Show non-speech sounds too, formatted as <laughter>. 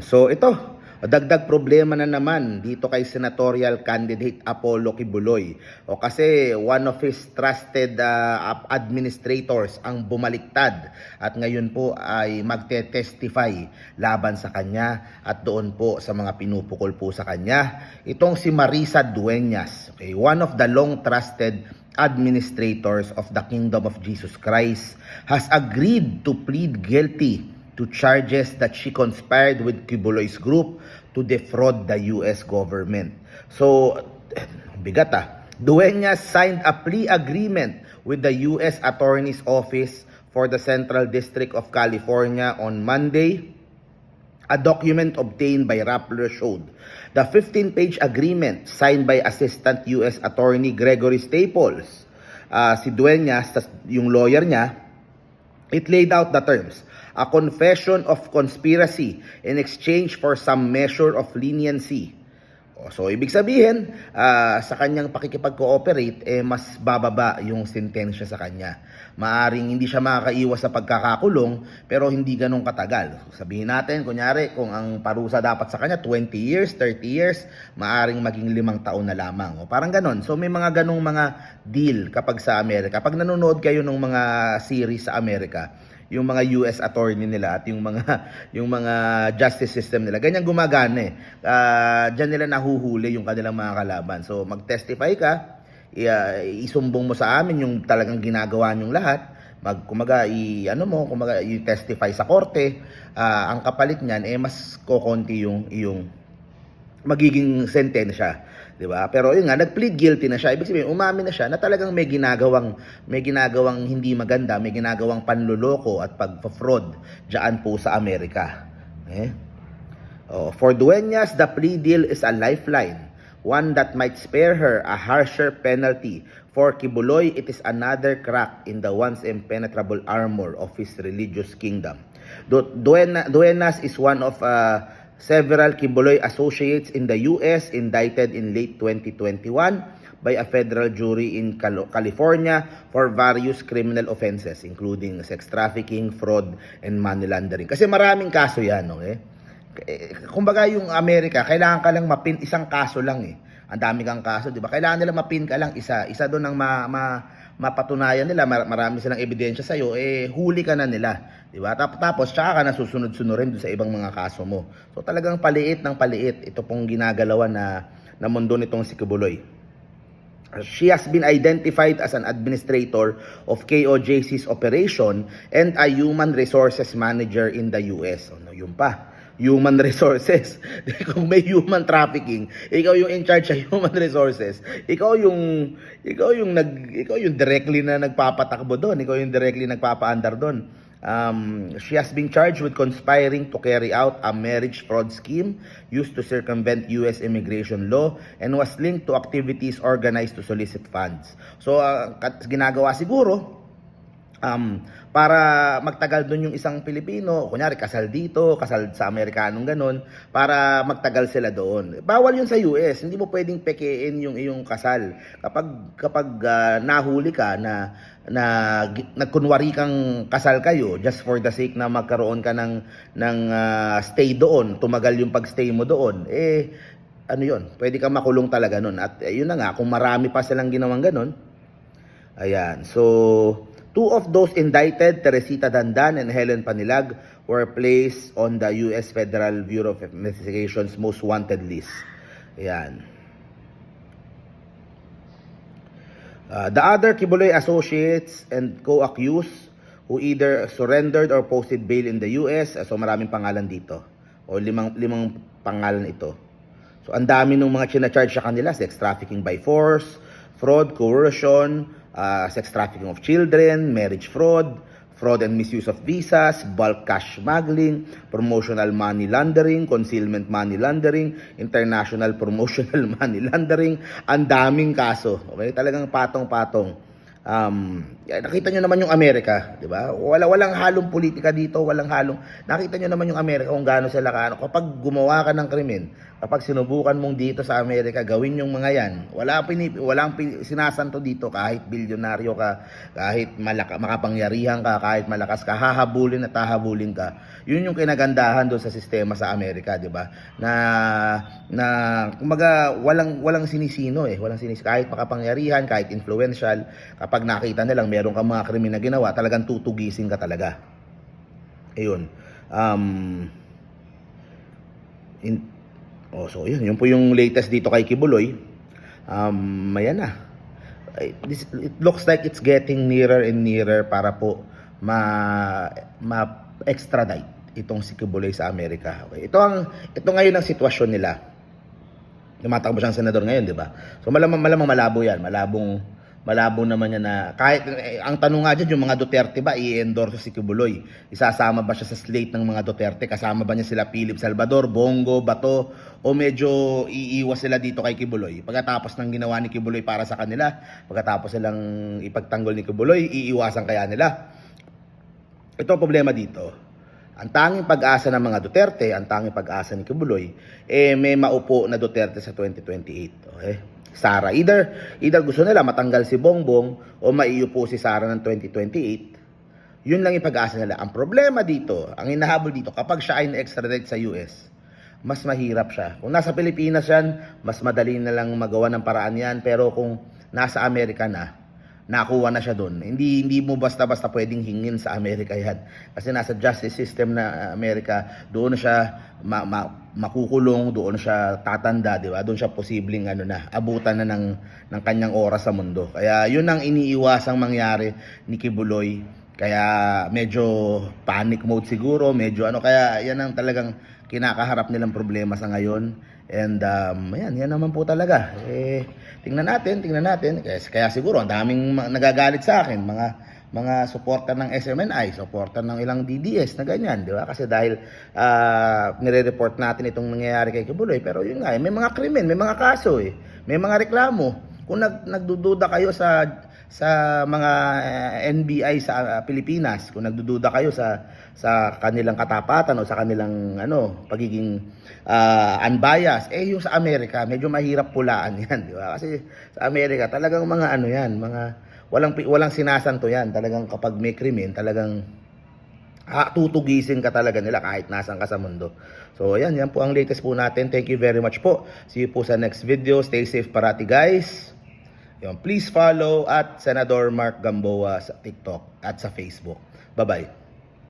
So ito, dagdag problema na naman dito kay senatorial candidate Apollo Kibuloy. O kasi one of his trusted uh, administrators ang bumaliktad at ngayon po ay magte-testify laban sa kanya at doon po sa mga pinupukol po sa kanya. Itong si Marisa Dueñas, okay, one of the long trusted administrators of the Kingdom of Jesus Christ has agreed to plead guilty to charges that she conspired with Kibuloy's group to defraud the US government. So, bigat ah. Dueñas signed a plea agreement with the US Attorney's Office for the Central District of California on Monday, a document obtained by Rappler showed the 15-page agreement signed by Assistant U.S. Attorney Gregory Staples. Ah, si Dueñas, tas yung lawyer niya, It laid out the terms. A confession of conspiracy in exchange for some measure of leniency. So, ibig sabihin, ah, sa kanyang pakikipag-cooperate, eh, mas bababa yung sentensya sa kanya. Maaring hindi siya makakaiwas sa pagkakakulong, pero hindi ganun katagal. Sabihin natin, kunyari, kung ang parusa dapat sa kanya, 20 years, 30 years, maaring maging limang taon na lamang. O, parang ganun. So, may mga ganung mga deal kapag sa Amerika. Pag nanonood kayo ng mga series sa Amerika, yung mga US attorney nila at yung mga <laughs> yung mga justice system nila. Ganyan gumagana eh. Ah, diyan nila nahuhuli yung kanilang mga kalaban. So mag-testify ka, i- ah, isumbong mo sa amin yung talagang ginagawa niyong lahat. Mag kumaga i ano mo, kumaga i-testify sa korte. Ah, ang kapalit niyan eh mas kokonti yung yung magiging sentensya, 'di ba? Pero yun nga, nag-plead guilty na siya. Ibig sabihin, umamin na siya na talagang may ginagawang may ginagawang hindi maganda, may ginagawang panluloko at pagpa-fraud diyan po sa Amerika. Eh? Oh, for Dueñas, the plea deal is a lifeline, one that might spare her a harsher penalty. For Kibuloy, it is another crack in the once impenetrable armor of his religious kingdom. Du- Duena- Duenas is one of uh, several Kibuloy associates in the U.S. indicted in late 2021 by a federal jury in Cal- California for various criminal offenses including sex trafficking, fraud, and money laundering. Kasi maraming kaso yan, no, eh? Eh, kumbaga yung Amerika, kailangan ka lang mapin isang kaso lang eh. Ang dami kang kaso, 'di ba? Kailangan nila mapin ka lang isa. Isa doon ang ma, ma- mapatunayan nila, mar- marami silang ebidensya sa iyo, eh huli ka na nila, 'di ba? Tap- Tapos tsaka ka na susunod-sunurin doon sa ibang mga kaso mo. So talagang paliit ng paliit ito pong ginagalawan na na mundo nitong si Kibuloy. She has been identified as an administrator of KOJC's operation and a human resources manager in the US. Ano yun pa? Human resources. <laughs> Kung may human trafficking, ikaw yung in charge sa human resources. Ikaw yung ikaw yung nag ikaw yung directly na nagpapatakbo doon, ikaw yung directly nagpapaandar doon. Um, she has been charged with conspiring to carry out a marriage fraud scheme used to circumvent U.S. immigration law and was linked to activities organized to solicit funds. So, uh, ginagawa siguro, um, para magtagal doon yung isang Pilipino, kunyari kasal dito, kasal sa Amerikanong ganun, para magtagal sila doon. Bawal yun sa US, hindi mo pwedeng pekein yung iyong kasal. Kapag kapag ah, nahuli ka na na nagkunwari kang kasal kayo just for the sake na magkaroon ka ng ng ah, stay doon, tumagal yung pagstay mo doon, eh ano yun, pwede kang makulong talaga nun. At eh, yun na nga, kung marami pa silang ginawang ganun, Ayan. So, two of those indicted, Teresita Dandan and Helen Panilag, were placed on the U.S. Federal Bureau of Investigation's most wanted list. Ayan. Uh, the other Kibuloy associates and co-accused who either surrendered or posted bail in the US, uh, so maraming pangalan dito. O limang, limang pangalan ito. So ang dami ng mga china-charge sa kanila, sex trafficking by force, fraud, coercion, uh, sex trafficking of children, marriage fraud, fraud and misuse of visas, bulk cash smuggling, promotional money laundering, concealment money laundering, international <laughs> promotional money laundering, ang daming kaso. Okay, talagang patong-patong. Um, nakita nyo naman yung Amerika, di ba? Wala walang halong politika dito, walang halong. Nakita nyo naman yung Amerika kung gaano sila kaano. Kapag gumawa ka ng krimen, kapag sinubukan mong dito sa Amerika, gawin yung mga yan. Wala pinip, walang pin, sinasanto dito kahit bilyonaryo ka, kahit malaka, makapangyarihan ka, kahit malakas ka, hahabulin at hahabulin ka. Yun yung kinagandahan doon sa sistema sa Amerika, di ba? Na na kumaga walang walang sinisino eh, walang sinis kahit makapangyarihan, kahit influential, kapag nakita nilang meron kang mga krimen na ginawa, talagang tutugisin ka talaga. Ayun. Um, in, oh, so yun, yun po yung latest dito kay Kibuloy. Um, ayan na. This, it looks like it's getting nearer and nearer para po ma, ma extradite itong si Kibuloy sa Amerika. Okay. Ito ang ito ngayon ang sitwasyon nila. Tumatakbo siyang senador ngayon, di ba? So malamang malamang malabo 'yan, malabong malabo naman niya na kahit eh, ang tanong nga dyan, yung mga Duterte ba i-endorse si Kibuloy? Isasama ba siya sa slate ng mga Duterte? Kasama ba niya sila Philip Salvador, Bongo, Bato o medyo iiwas sila dito kay Kibuloy? Pagkatapos ng ginawa ni Kibuloy para sa kanila, pagkatapos silang ipagtanggol ni Kibuloy, iiwasan kaya nila? Ito ang problema dito. Ang tanging pag-asa ng mga Duterte, ang tanging pag-asa ni Kibuloy, eh may maupo na Duterte sa 2028. Okay? Sara, either, either gusto nila matanggal si Bongbong o maiupo si Sara ng 2028. Yun lang yung pag-asa nila. Ang problema dito, ang inahabol dito, kapag siya ay na-extradite sa US, mas mahirap siya. Kung nasa Pilipinas yan, mas madali na lang magawa ng paraan yan. Pero kung nasa Amerika na, nakuha na siya doon. Hindi hindi mo basta-basta pwedeng hingin sa Amerika yan. Kasi nasa justice system na Amerika, doon siya ma- ma- makukulong, doon siya tatanda, di ba? Doon siya posibleng ano na, abutan na ng ng kanyang oras sa mundo. Kaya yun ang iniiwasang mangyari ni Kibuloy. Kaya medyo panic mode siguro, medyo ano kaya yan ang talagang kinakaharap nilang problema sa ngayon. And um, ayan, yan naman po talaga. Eh, tingnan natin, tingnan natin. Kaya, kaya siguro ang daming nagagalit sa akin, mga mga suporter ng SMNI, suporter ng ilang DDS na ganyan, di ba? Kasi dahil ah, nire-report natin itong nangyayari kay Kibuloy, pero yun nga, eh, may mga krimen, may mga kaso eh. May mga reklamo. Kung nag, nagdududa kayo sa sa mga eh, NBI sa ah, Pilipinas, kung nagdududa kayo sa sa kanilang katapatan o sa kanilang ano, pagiging ah, unbiased, eh yung sa Amerika, medyo mahirap pulaan <laughs> 'yan, di ba? Kasi sa Amerika talagang mga ano 'yan, mga walang walang sinasanto 'yan. Talagang kapag may krimen, talagang ah, tutugisin ka talaga nila kahit nasan ka sa mundo. So, ayan, yan po ang latest po natin. Thank you very much po. See you po sa next video. Stay safe parati, guys. Yun, please follow at Senador Mark Gamboa sa TikTok at sa Facebook. Bye-bye.